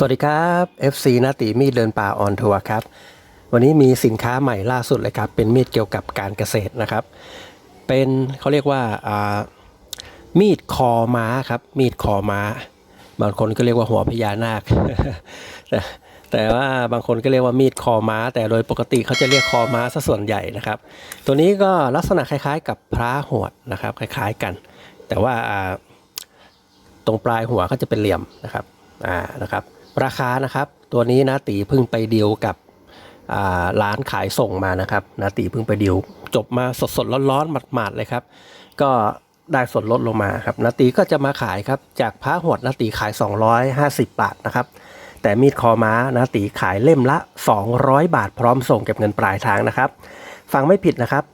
สวัสดีครับ FC นาติมีดเดินป่าออนทัวร์ครับ วันนี้มีสินค้าใหม่ล่าสุดเลยครับ เป็นมีดเกี่ยวกับการเกษตรนะครับ เป็นเขาเรียกว่ามีดคอม้าครับ มีดคอม้า บางคนก็เรียกว่าหัวพญานาค แต่แต่ว่าบางคนก็เรียกว่ามีดคอม้า แต่โดยปกติเขาจะเรียกคอม้าซะส่วนใหญ่นะครับ ตัวนี้ก็ลักษณะคล้ายๆ กับพระหวดนะครับ คล้ายๆกัน แต่ว่าอ่าตรงปลายหัวก็จะเป็นเหลี่ยมนะครับ อ่า นะครับ ราคานะครับ ตัวนี้นะตีเพิ่งไปเดีลกับร้านขายส่งมานะครับนะตีเพิ่งไปเดีลจบมาสดๆร้อนๆหมาดๆเลยครับ ก็ได้ส่วนลดลงมาครับนาตีก็จะมาขายครับจากพระหดนาตีขาย 250 บาทนะครับ แต่มีดคอม้านาตีขายเล่มละ 200 บาทพร้อมส่งเก็บเงินปลายทางนะครับ ฟังไม่ผิดนะครับ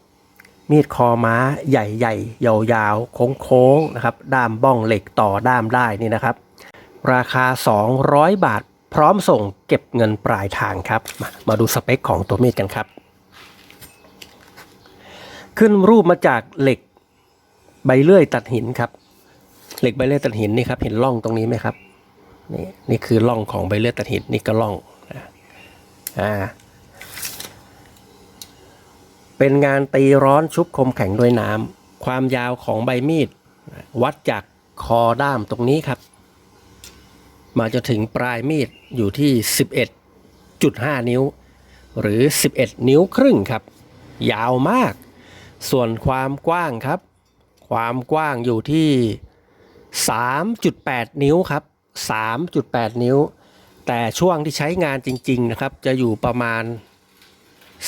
มีดคอม้าใหญ่ๆยาวๆโค้งๆนะครับ ด้ามบ้องเหล็กต่อด้ามได้นี่นะครับ ราคา 200 บาท พร้อมส่งเก็บเงินปลายทางครับ มามาดูสเปคของตัวมีดกันครับ ขึ้นรูปมาจากเหล็กใบเลื่อยตัดหินครับ เหล็กใบเลื่อยตัดหินนี่ครับเห็นร่องตรงนี้ไหมครับนี่นี่คือร่องของใบเลื่อยตัดหินนี่ก็ร่องนะอ่าเป็นงานตีร้อนชุบคมแข็งด้วยน้ำความยาวของใบมีด วัดจากคอด้ามตรงนี้ครับ มาจนถึงปลายมีดอยู่ที่ 11.5 นิ้ว หรือ 11 นิ้วครึ่งครับ ยาวมาก ส่วนความกว้างครับ ความกว้างอยู่ที่ 3.8 นิ้วครับ 3.8 นิ้ว แต่ช่วงที่ใช้งานจริง ๆ นะครับ จะอยู่ประมาณ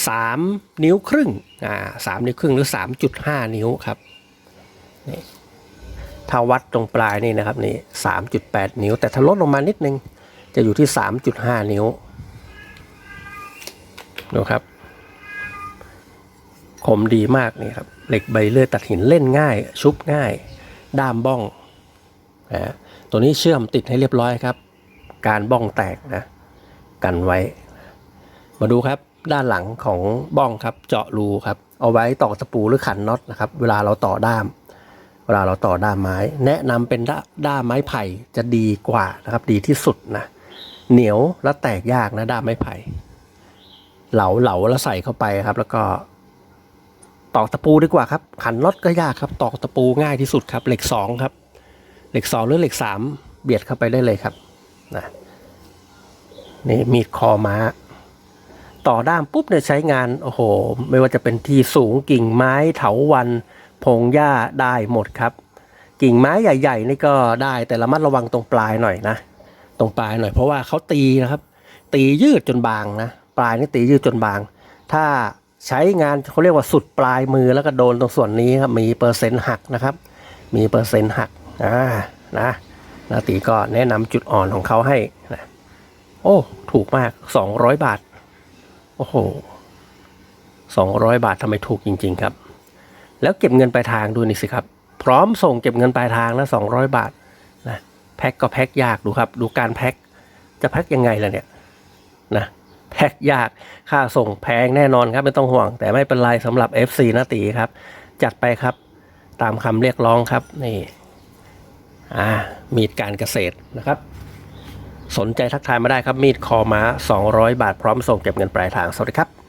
3 นิ้วครึ่งอ่าสามนิ้วครึ่งหรือ 3.5 นิ้วครับนี่ ถ้าวัดตรงปลายนี่นะครับนี่3.8นิ้ว แต่ถ้าลดลงมานิดนึง จะอยู่ที่3.5นิ้วดูครับคมดีมากนี่ครับเหล็กใบเลื่อยตัดหินเล่นง่าย ชุบง่าย ด้ามบ้องนะตัวนี้เชื่อมติดให้เรียบร้อยครับ การบ้องแตกนะ กันไว้ มาดูครับด้านหลังของบ้องครับ เจาะรูครับ เอาไว้ต่อตะปูหรือขันน็อตนะครับ เวลาเราต่อด้าม เวลาเราต่อด้ามไม้ แนะนำเป็นด้าด้ามไม้ไผ่จะดีกว่านะครับ ดีที่สุดนะ เหนียวและแตกยากนะด้ามไม้ไผ่ เหลาเหลาแล้วใส่เข้าไปครับ แล้วก็ตอกตะปูดีกว่าครับ ขันน็อตก็ยากครับ ตอกตะปูง่ายที่สุดครับ เหล็กสองครับ เหล็กสองหรือเหล็กสามเบียดเข้าไปได้เลยครับนะนี่มีดคอม้า ต่อด้ามปุ๊บเนี่ยใช้งานโอ้โห ไม่ว่าจะเป็นที่สูงกิ่งไม้เถาวัน พงหญ้าได้หมดครับ กิ่งไม้ใหญ่ๆนี่ก็ได้แต่ระมัดระวังตรงปลายหน่อยนะ ตรงปลายหน่อยเพราะว่าเขาตีนะครับ ตียืดจนบางนะ ปลายนี่ตียืดจนบาง ถ้าใช้งานเขาเรียกว่าสุดปลายมือแล้วก็โดนตรงส่วนนี้ครับมีเปอร์เซ็นต์หักนะครับ มีเปอร์เซ็นต์หักอ่านะนาตีก็แนะนำจุดอ่อนของเขาให้นะโอ้ถูกมากสองร้อยบาท โอ้โหสองร้อยบาททำไมถูกจริง ๆ ครับ แล้วเก็บเงินปลายทางดูนี่สิครับ พร้อมส่งเก็บเงินปลายทางนะสองร้อยบาทนะแพ็คก็แพ็คยากดูครับ ดูการแพ็คจะแพ็คยังไงล่ะเนี่ยนะแพ็คยากค่าส่งแพงแน่นอนครับไม่ต้องห่วง แต่ไม่เป็นไรสำหรับ FC นาตีครับ จัดไปครับตามคำเรียกร้องครับนี่อ่ามีดการเกษตรนะครับ สนใจทักทายมาได้ครับมีดคอม้า 200 บาทพร้อมส่งเก็บเงินปลายทางสวัสดีครับ